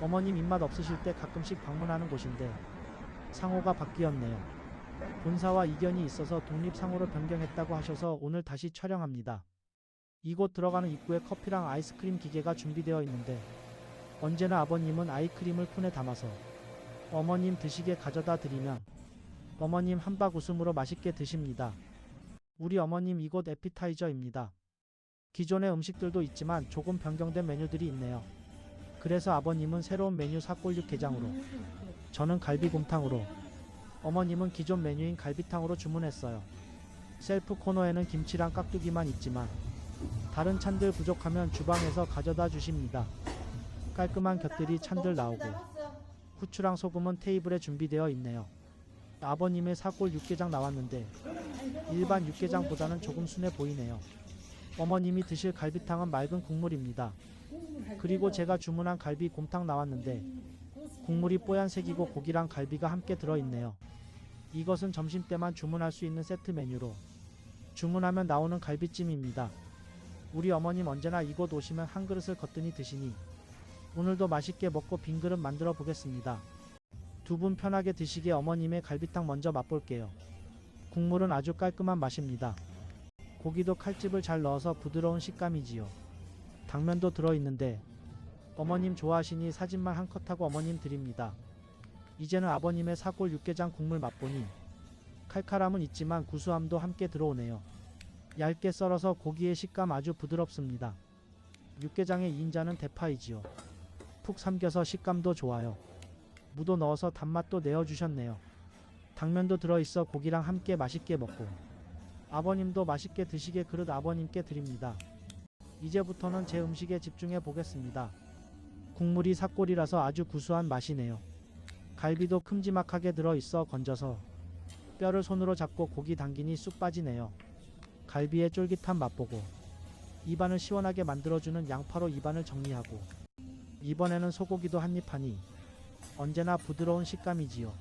어머님 입맛 없으실 때 가끔씩 방문하는 곳인데 상호가 바뀌었네요. 본사와 이견이 있어서 독립상호로 변경했다고 하셔서 오늘 다시 촬영합니다. 이곳 들어가는 입구에 커피랑 아이스크림 기계가 준비되어 있는데 언제나 아버님은 아이크림을 폰에 담아서 어머님 드시게 가져다 드리면 어머님 한박 웃음으로 맛있게 드십니다. 우리 어머님 이곳 에피타이저입니다. 기존의 음식들도 있지만 조금 변경된 메뉴들이 있네요. 그래서 아버님은 새로운 메뉴 사골육 게장으로 저는 갈비곰탕으로 어머님은 기존 메뉴인 갈비탕으로 주문했어요. 셀프 코너에는 김치랑 깍두기만 있지만 다른 찬들 부족하면 주방에서 가져다 주십니다. 깔끔한 곁들이 찬들 나오고 후추랑 소금은 테이블에 준비되어 있네요. 아버님의 사골 육개장 나왔는데 일반 육개장보다는 조금 순해 보이네요. 어머님이 드실 갈비탕은 맑은 국물입니다. 그리고 제가 주문한 갈비 곰탕 나왔는데 국물이 뽀얀색이고 고기랑 갈비가 함께 들어있네요. 이것은 점심때만 주문할 수 있는 세트 메뉴로 주문하면 나오는 갈비찜입니다. 우리 어머님 언제나 이곳 오시면 한 그릇을 거뜬히 드시니 오늘도 맛있게 먹고 빈 그릇 만들어 보겠습니다. 두 분 편하게 드시게 어머님의 갈비탕 먼저 맛볼게요. 국물은 아주 깔끔한 맛입니다. 고기도 칼집을 잘 넣어서 부드러운 식감이지요. 당면도 들어있는데 어머님 좋아하시니 사진만 한 컷하고 어머님 드립니다. 이제는 아버님의 사골 육개장 국물 맛보니 칼칼함은 있지만 구수함도 함께 들어오네요. 얇게 썰어서 고기의 식감 아주 부드럽습니다. 육개장의 2인자는 대파이지요. 푹 삼겨서 식감도 좋아요. 무도 넣어서 단맛도 내어주셨네요. 당면도 들어있어 고기랑 함께 맛있게 먹고 아버님도 맛있게 드시게 그릇 아버님께 드립니다. 이제부터는 제 음식에 집중해 보겠습니다. 국물이 사골이라서 아주 구수한 맛이네요. 갈비도 큼지막하게 들어있어 건져서 뼈를 손으로 잡고 고기 당기니 쑥 빠지네요. 갈비의 쫄깃한 맛보고 입안을 시원하게 만들어주는 양파로 입안을 정리하고 이번에는 소고기도 한입 하니 언제나 부드러운 식감이지요.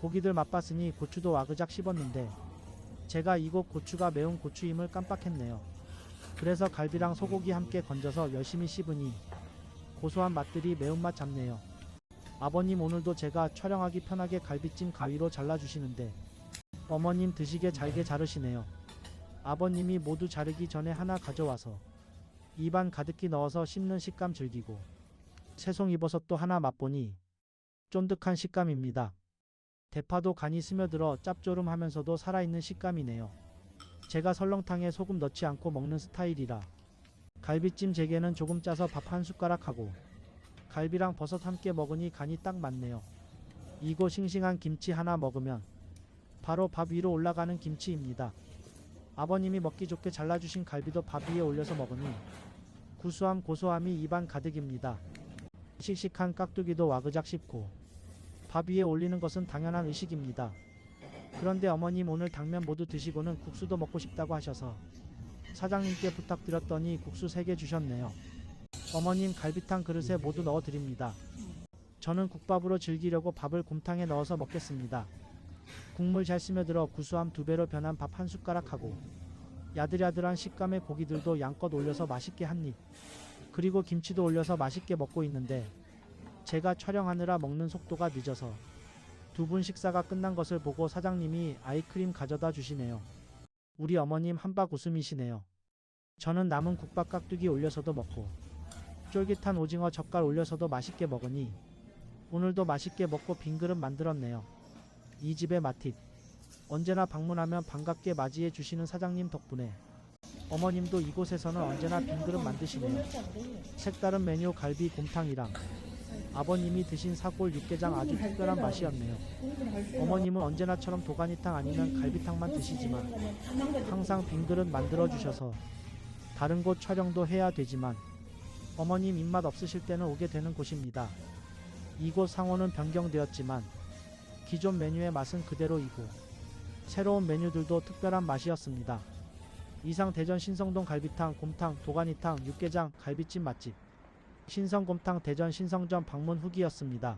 고기들 맛봤으니 고추도 와그작 씹었는데 제가 이곳 고추가 매운 고추임을 깜빡했네요. 그래서 갈비랑 소고기 함께 건져서 열심히 씹으니 고소한 맛들이 매운맛 잡네요. 아버님 오늘도 제가 촬영하기 편하게 갈비찜 가위로 잘라주시는데 어머님 드시게 잘게 자르시네요. 아버님이 모두 자르기 전에 하나 가져와서 입안 가득히 넣어서 씹는 식감 즐기고 새송이버섯도 하나 맛보니 쫀득한 식감입니다. 대파도 간이 스며들어 짭조름하면서도 살아있는 식감이네요. 제가 설렁탕에 소금 넣지 않고 먹는 스타일이라 갈비찜 제게는 조금 짜서 밥 한 숟가락 하고 갈비랑 버섯 함께 먹으니 간이 딱 맞네요. 이고 싱싱한 김치 하나 먹으면 바로 밥 위로 올라가는 김치입니다. 아버님이 먹기 좋게 잘라주신 갈비도 밥 위에 올려서 먹으니 구수함 고소함이 입안 가득입니다. 씩씩한 깍두기도 와그작 씹고 밥 위에 올리는 것은 당연한 의식입니다. 그런데 어머님 오늘 당면 모두 드시고는 국수도 먹고 싶다고 하셔서 사장님께 부탁드렸더니 국수 3개 주셨네요. 어머님 갈비탕 그릇에 모두 넣어 드립니다. 저는 국밥으로 즐기려고 밥을 곰탕에 넣어서 먹겠습니다. 국물 잘 스며들어 구수함 두 배로 변한 밥 한 숟가락 하고 야들야들한 식감의 고기들도 양껏 올려서 맛있게 한 입. 그리고 김치도 올려서 맛있게 먹고 있는데 제가 촬영하느라 먹는 속도가 늦어서 두 분 식사가 끝난 것을 보고 사장님이 아이크림 가져다 주시네요. 우리 어머님 한박 웃음이시네요. 저는 남은 국밥 깍두기 올려서도 먹고 쫄깃한 오징어 젓갈 올려서도 맛있게 먹으니 오늘도 맛있게 먹고 빈 그릇 만들었네요. 이 집의 맛팁. 언제나 방문하면 반갑게 맞이해 주시는 사장님 덕분에 어머님도 이곳에서는 언제나 빈 그릇 만드시네요. 색다른 메뉴 갈비 곰탕이랑 아버님이 드신 사골 육개장 아주 특별한 맛이었네요. 어머님은 언제나처럼 도가니탕 아니면 갈비탕만 드시지만 항상 빈 그릇 만들어 주셔서 다른 곳 촬영도 해야 되지만 어머님 입맛 없으실 때는 오게 되는 곳입니다. 이곳 상호는 변경되었지만 기존 메뉴의 맛은 그대로이고 새로운 메뉴들도 특별한 맛이었습니다. 이상 대전 신성동 갈비탕, 곰탕, 도가니탕, 육개장, 갈비찜 맛집 신성곰탕 대전 신성점 방문 후기였습니다.